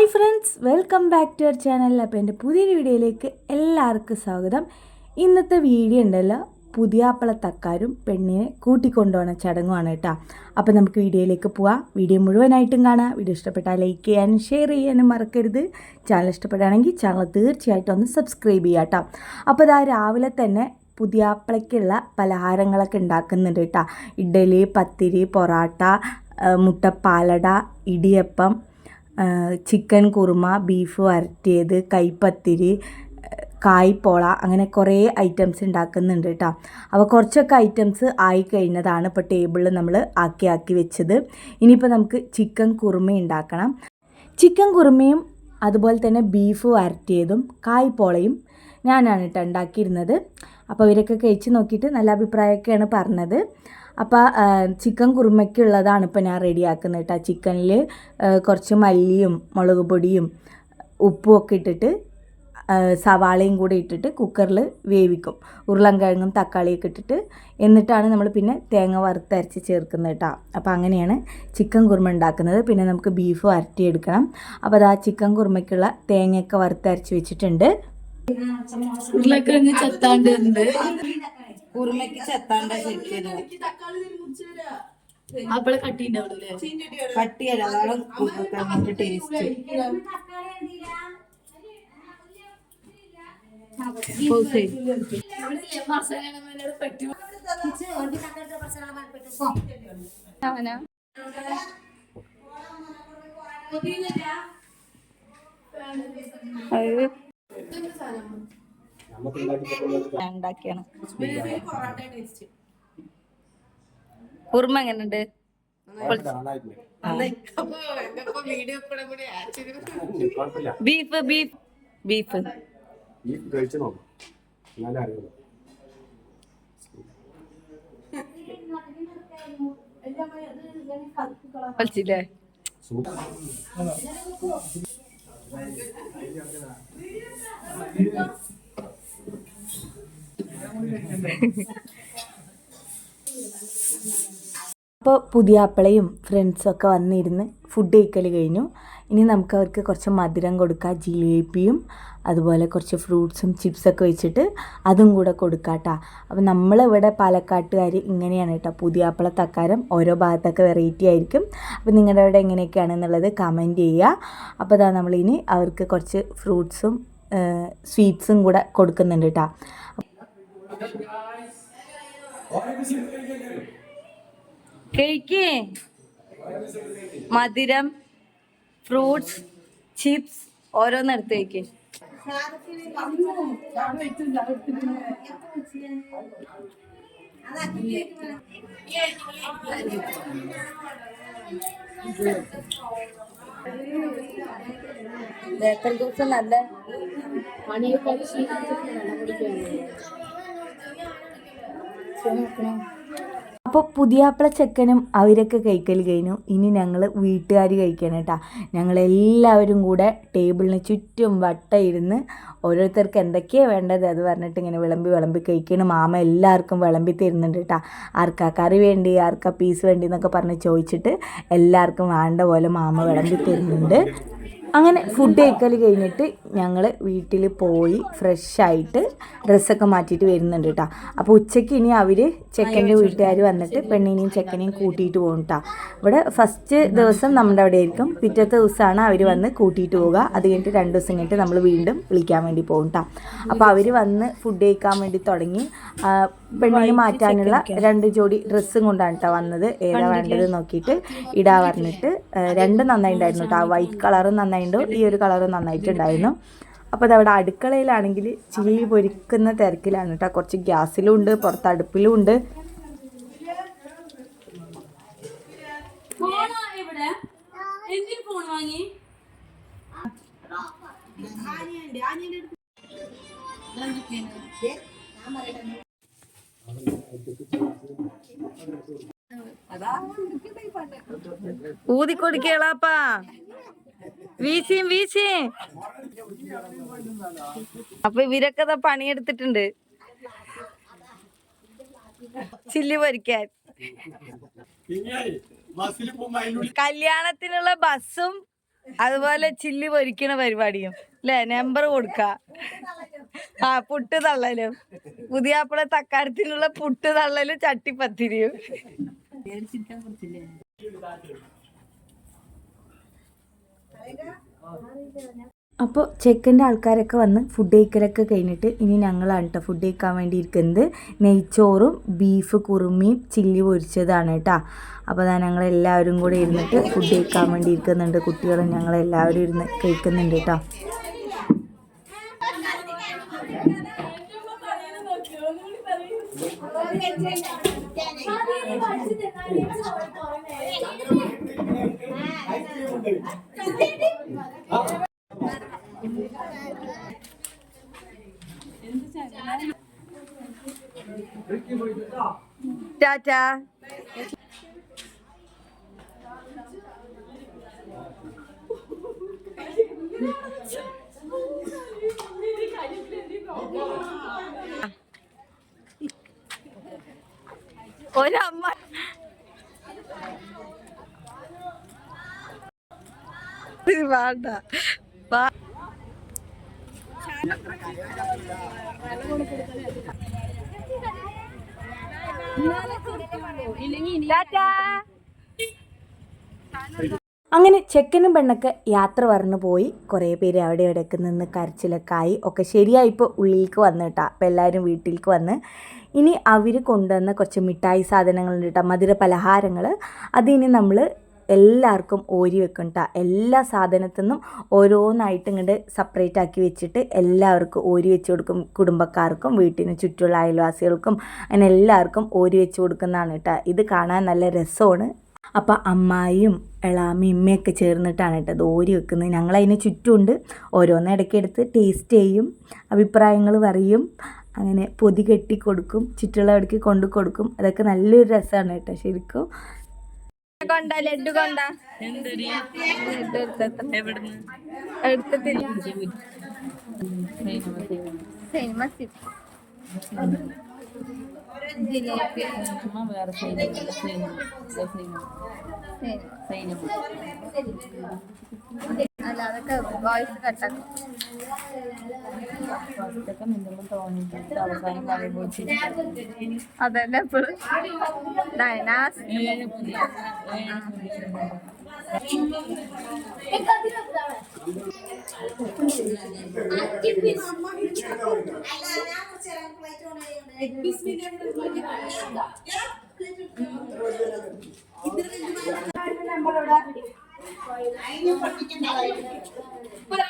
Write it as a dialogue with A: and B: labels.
A: Hi friends welcome back to our channel. അപ്പോൾ എന്റെ പുതിയൊരു വീഡിയോയിലേക്ക് എല്ലാവർക്കും സ്വാഗതം. ഇന്നത്തെ വീഡിയോ ഉണ്ടല്ലോ പുതിയാപ്പള തക്കാരും പെണ്ണിനെ കൂട്ടിക്കൊണ്ടുപോകുന്ന ചടങ്ങുമാണ് കേട്ടോ. അപ്പോൾ നമുക്ക് വീഡിയോയിലേക്ക് പോവാം. വീഡിയോ മുഴുവനായിട്ടും കാണാം വീഡിയോ ഇഷ്ടപ്പെട്ടാൽ ലൈക്ക് ചെയ്യാനും ഷെയർ ചെയ്യാനും മറക്കരുത്. ചാനൽ ഇഷ്ടപ്പെടുകയാണെങ്കിൽ ചാനൽ തീർച്ചയായിട്ടും ഒന്ന് സബ്സ്ക്രൈബ് ചെയ്യാം കേട്ടോ. അപ്പോൾ ഇതാ രാവിലെ തന്നെ പുതിയാപ്പളയ്ക്കുള്ള പലഹാരങ്ങളൊക്കെ ഉണ്ടാക്കുന്നുണ്ട് കേട്ടോ. ഇഡലി പത്തിരി പൊറാട്ട മുട്ടപ്പാലട ഇടിയപ്പം ചിക്കൻ കുറുമ ബീഫ് വരട്ടിയത് കൈപ്പത്തിരി കായ്പോള അങ്ങനെ കുറേ ഐറ്റംസ് ഉണ്ടാക്കുന്നുണ്ട് കേട്ടോ അപ്പോൾ കുറച്ചൊക്കെ ഐറ്റംസ് ആയി കഴിഞ്ഞതാണ് ഇപ്പോൾ ടേബിളിൽ നമ്മൾ ആക്കി ആക്കി വെച്ചത്. ഇനിയിപ്പോൾ നമുക്ക് ചിക്കൻ കുറുമ ഉണ്ടാക്കണം. ചിക്കൻ കുറുമയും അതുപോലെ തന്നെ ബീഫ് വരട്ടിയതും കായ്പോളയും ഞാനാണ് കേട്ടോ ഉണ്ടാക്കിയിരുന്നത്. അപ്പോൾ ഇവരൊക്കെ കഴിച്ച് നോക്കിയിട്ട് നല്ല അഭിപ്രായമൊക്കെയാണ് പറഞ്ഞത്. അപ്പോൾ ചിക്കൻ കുറുമയ്ക്കുള്ളതാണ് ഇപ്പോൾ ഞാൻ റെഡിയാക്കുന്നത് കേട്ടോ ചിക്കനിൽ കുറച്ച് മല്ലിയും മുളക് പൊടിയും ഉപ്പും ഒക്കെ ഇട്ടിട്ട് സവാളയും കൂടി ഇട്ടിട്ട് കുക്കറിൽ വേവിക്കും. ഉരുളൻകിഴങ്ങും തക്കാളിയൊക്കെ ഇട്ടിട്ട് എന്നിട്ടാണ് നമ്മൾ പിന്നെ തേങ്ങ വറുത്തരച്ച് ചേർക്കുന്നത് കേട്ടോ അപ്പോൾ അങ്ങനെയാണ് ചിക്കൻ കുറുമ ഉണ്ടാക്കുന്നത്. പിന്നെ നമുക്ക് ബീഫ് വരട്ടിയെടുക്കണം. അപ്പോൾ അത് ആ ചിക്കൻ കുറുമയ്ക്കുള്ള തേങ്ങയൊക്കെ വറുത്തരച്ച് വെച്ചിട്ടുണ്ട്.
B: ഉരുളക്കിഴങ്ങ് ചത്താണ്ട് ഉണ്ട്.
C: ഉരുളക്ക് ചത്താണ്ട ശരിക്കും
B: അപ്പളെ കട്ടിയല്ലേ
C: കട്ടിയല്ല അതാണ് ടേസ്റ്റ്
A: ഉണ്ടാക്കിയാണ്. കുറുമ എങ്ങനെയുണ്ട്? Beef beef beef.
D: ബീഫ് കഴിച്ചു നോക്കാം എന്നാലേ അറിയുള്ളൂ
A: കളിച്ചില്ലേ
D: സൂപ്പർ
A: പുതിയ അപ്പളയും ഫ്രണ്ട്സൊക്കെ വന്നിരുന്ന് ഫുഡ് കഴിക്കൽ കഴിഞ്ഞു. ഇനി നമുക്ക് അവർക്ക് കുറച്ച് മധുരം കൊടുക്കാം ജിലേബിയും അതുപോലെ കുറച്ച് ഫ്രൂട്ട്സും ചിപ്സൊക്കെ വെച്ചിട്ട് അതും കൂടെ കൊടുക്കാം കേട്ടോ അപ്പോൾ നമ്മളിവിടെ പാലക്കാട്ടുകാർ ഇങ്ങനെയാണ് കേട്ടോ പുതിയാപ്പിള തക്കാരം ഓരോ ഭാഗത്തൊക്കെ വെറൈറ്റി ആയിരിക്കും. അപ്പോൾ നിങ്ങളുടെ അവിടെ എങ്ങനെയൊക്കെയാണെന്നുള്ളത് കമന്റ് ചെയ്യുക അപ്പോൾ അതാ നമ്മളിനി അവർക്ക് കുറച്ച് ഫ്രൂട്ട്സും സ്വീറ്റ്സും കൂടെ കൊടുക്കുന്നുണ്ട് കേട്ടോ കേക്ക്. മധുരം ഫ്രൂട്ട്സ് ചിപ്സ് ഓരോന്ന് എടുത്ത് കഴിക്ക് എത്ര ദിവസം നല്ല അപ്പോൾ പുതിയാപ്പിള ചെക്കനും അവരൊക്കെ കഴിക്കൽ കഴിഞ്ഞു. ഇനി ഞങ്ങൾ വീട്ടുകാർ കഴിക്കണം കേട്ടോ. ഞങ്ങളെല്ലാവരും കൂടെ ടേബിളിന് ചുറ്റും വട്ടയിരുന്ന് ഓരോരുത്തർക്ക് എന്തൊക്കെയാണ് വേണ്ടത് അത് പറഞ്ഞിട്ട് ഇങ്ങനെ വിളമ്പി വിളമ്പി കഴിക്കണം. മാമ എല്ലാവർക്കും വിളമ്പി തരുന്നുണ്ട് കേട്ടോ. ആർക്കാ കറി വേണ്ടി ആർക്കാ പീസ് വേണ്ടി എന്നൊക്കെ പറഞ്ഞ് ചോദിച്ചിട്ട് എല്ലാവർക്കും വേണ്ട പോലെ മാമ വിളമ്പി തരുന്നുണ്ട്. അങ്ങനെ ഫുഡ് കഴിക്കൽ കഴിഞ്ഞിട്ട് ഞങ്ങൾ വീട്ടിൽ പോയി ഫ്രഷായിട്ട് ഡ്രസ്സൊക്കെ മാറ്റിയിട്ട് വരുന്നുണ്ട് കേട്ടോ അപ്പോൾ ഉച്ചയ്ക്ക് ഇനി അവർ ചെക്കന്റെ വീട്ടുകാർ വന്നിട്ട് പെണ്ണിനെയും ചെക്കനെയും കൂട്ടിയിട്ട് പോകും കേട്ടോ ഇവിടെ ഫസ്റ്റ് ദിവസം നമ്മുടെ അവിടെ ആയിരിക്കും. പിറ്റത്തെ ദിവസമാണ് അവർ വന്ന് കൂട്ടിയിട്ട് പോവുക. അത് കഴിഞ്ഞിട്ട് രണ്ട് ദിവസം കഴിഞ്ഞിട്ട് നമ്മൾ വീണ്ടും വിളിക്കാൻ വേണ്ടി പോകും കേട്ടോ അപ്പോൾ അവർ വന്ന് ഫുഡ് കഴിക്കാൻ വേണ്ടി തുടങ്ങി. പെണ്ണിനെ മാറ്റാനുള്ള രണ്ട് ജോഡി ഡ്രസ്സും കൊണ്ടാണ് കേട്ടോ വന്നത്. ഏതാ വേണ്ടത് നോക്കിയിട്ട് ഇടാ പറഞ്ഞിട്ട് രണ്ട് നന്നായിട്ടുണ്ടായിരുന്നു കേട്ടോ വൈറ്റ് കളറും നന്നായിട്ടുണ്ടോ ഈ ഒരു കളർ നന്നായിട്ടുണ്ടായിരുന്നു. അപ്പോൾ അതവിടെ അടുക്കളയിലാണെങ്കിൽ ചില്ലി പൊരിക്കുന്ന തിരക്കിലാണ് കേട്ടോ കുറച്ച് ഗ്യാസിലും ഉണ്ട് പുറത്ത് അടുപ്പിലും ഉണ്ട്. ഊതിക്കൊടുക്കേളാപ്പാ വീശിയും വീശിയും. അപ്പൊ ഇവരൊക്കെ പണിയെടുത്തിട്ടുണ്ട്. ചില്ലി പൊരിക്കാൻ. കല്യാണത്തിനുള്ള ബസ്സും അതുപോലെ ചില്ലി പൊരിക്കണ പരിപാടിയും. അല്ലെ നമ്പർ കൊടുക്ക. ആ പുട്ട് തള്ളലും. പുതിയാപ്പിള തക്കാരത്തിനുള്ള പുട്ട് തള്ളലും ചട്ടിപ്പത്തിരിയും. അപ്പോൾ ചെക്കന്റെ ആൾക്കാരൊക്കെ വന്ന് ഫുഡ് കഴിക്കലൊക്കെ കഴിഞ്ഞിട്ട് ഇനി ഞങ്ങളാണ് കേട്ടോ ഫുഡ് കഴിക്കാൻ വേണ്ടി ഇരിക്കുന്നത് നെയ്ച്ചോറും ബീഫ് കുറുമിയും ചില്ലി പൊരിച്ചതാണ് കേട്ടോ അപ്പോൾ അതാ ഞങ്ങളെല്ലാവരും കൂടെ ഇരുന്നിട്ട് ഫുഡ് കഴിക്കാൻ വേണ്ടി ഇരിക്കുന്നുണ്ട് കുട്ടികളും ഞങ്ങളെല്ലാവരും ഇരുന്ന് കഴിക്കുന്നുണ്ട് കേട്ടോ ടാറ്റാ. ഒരമ്മ. വേണ്ട. അങ്ങനെ ചെക്കനും പെണ്ണൊക്കെ യാത്ര പറഞ്ഞു പോയി. കുറേ പേര് അവിടെ ഇടയ്ക്ക് നിന്ന് കരച്ചിലൊക്കെ ആയി ഒക്കെ ശരിയായിപ്പോൾ ഉള്ളിലേക്ക് വന്നു കേട്ടോ അപ്പോൾ എല്ലാവരും വീട്ടിലേക്ക് വന്ന്. ഇനി അവർ കൊണ്ടുവന്ന കുറച്ച് മിഠായി സാധനങ്ങളുണ്ട് കേട്ടോ മധുര പലഹാരങ്ങൾ അതിനി നമ്മൾ എല്ലാവർക്കും ഓരി വെക്കും കേട്ടോ എല്ലാ സാധനത്തു നിന്നും ഓരോന്നായിട്ട് ഇങ്ങോട്ട് സെപ്പറേറ്റ് ആക്കി വെച്ചിട്ട് എല്ലാവർക്കും ഓരി വെച്ച് കൊടുക്കും. കുടുംബക്കാർക്കും വീട്ടിന് ചുറ്റുമുള്ള അയൽവാസികൾക്കും അങ്ങനെ എല്ലാവർക്കും ഓരി വെച്ച് കൊടുക്കുന്നതാണ് കേട്ടോ ഇത് കാണാൻ നല്ല രസമാണ്. അപ്പോൾ അമ്മായിയും എളാമ്മയും ഉമ്മയൊക്കെ ചേർന്നിട്ടാണ് കേട്ടോ ഇത് ഓരി വെക്കുന്നത്. ഞങ്ങളതിന് ചുറ്റുമുണ്ട്. ഓരോന്ന് ഇടയ്ക്കെടുത്ത് ടേസ്റ്റ് ചെയ്യും അഭിപ്രായങ്ങൾ പറയും അങ്ങനെ പൊതി കെട്ടി കൊടുക്കും ചുറ്റുള്ളവർക്ക് കൊണ്ടു കൊടുക്കും. അതൊക്കെ നല്ലൊരു രസമാണ് കേട്ടോ ശരിക്കും. കൊണ്ട? ലഡു കൊണ്ട? എടുത്തിട്ടില്ല.
E: അല്ല അതൊക്കെ വോയിസ് കട്ടാക്കും അതന്നെ എപ്പോഴും 哎，
C: 你快点拿来！过来。